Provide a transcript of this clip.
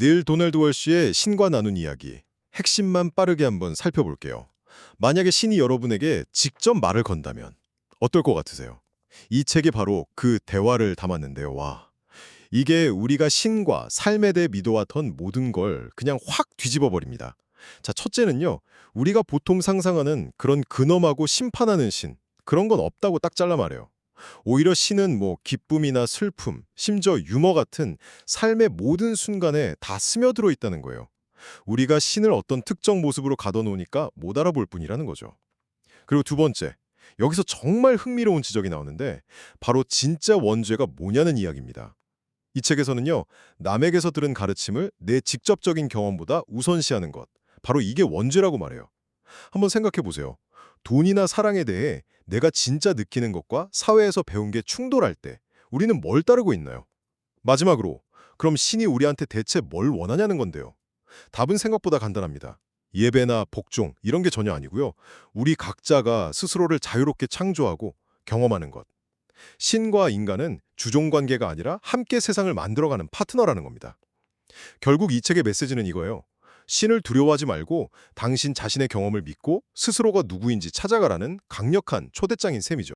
닐 도널드 월시의 신과 나눈 이야기 핵심만 빠르게 한번 살펴볼게요. 만약에 신이 여러분에게 직접 말을 건다면 어떨 것 같으세요? 이 책이 바로 그 대화를 담았는데요. 와. 이게 우리가 신과 삶에 대해 믿어왔던 모든 걸 그냥 확 뒤집어 버립니다. 자, 첫째는요. 우리가 보통 상상하는 그런 근엄하고 심판하는 신 그런 건 없다고 딱 잘라 말해요. 오히려 신은 뭐 기쁨이나 슬픔, 심지어 유머 같은 삶의 모든 순간에 다 스며들어 있다는 거예요. 우리가 신을 어떤 특정 모습으로 가둬놓으니까 못 알아볼 뿐이라는 거죠. 그리고 두 번째, 여기서 정말 흥미로운 지적이 나오는데 바로 진짜 원죄가 뭐냐는 이야기입니다. 이 책에서는요, 남에게서 들은 가르침을 내 직접적인 경험보다 우선시하는 것, 바로 이게 원죄라고 말해요. 한번 생각해 보세요. 돈이나 사랑에 대해 내가 진짜 느끼는 것과 사회에서 배운 게 충돌할 때 우리는 뭘 따르고 있나요? 마지막으로 그럼 신이 우리한테 대체 뭘 원하냐는 건데요. 답은 생각보다 간단합니다. 예배나 복종 이런 게 전혀 아니고요. 우리 각자가 스스로를 자유롭게 창조하고 경험하는 것. 신과 인간은 주종 관계가 아니라 함께 세상을 만들어가는 파트너라는 겁니다. 결국 이 책의 메시지는 이거예요. 신을 두려워하지 말고 당신 자신의 경험을 믿고 스스로가 누구인지 찾아가라는 강력한 초대장인 셈이죠.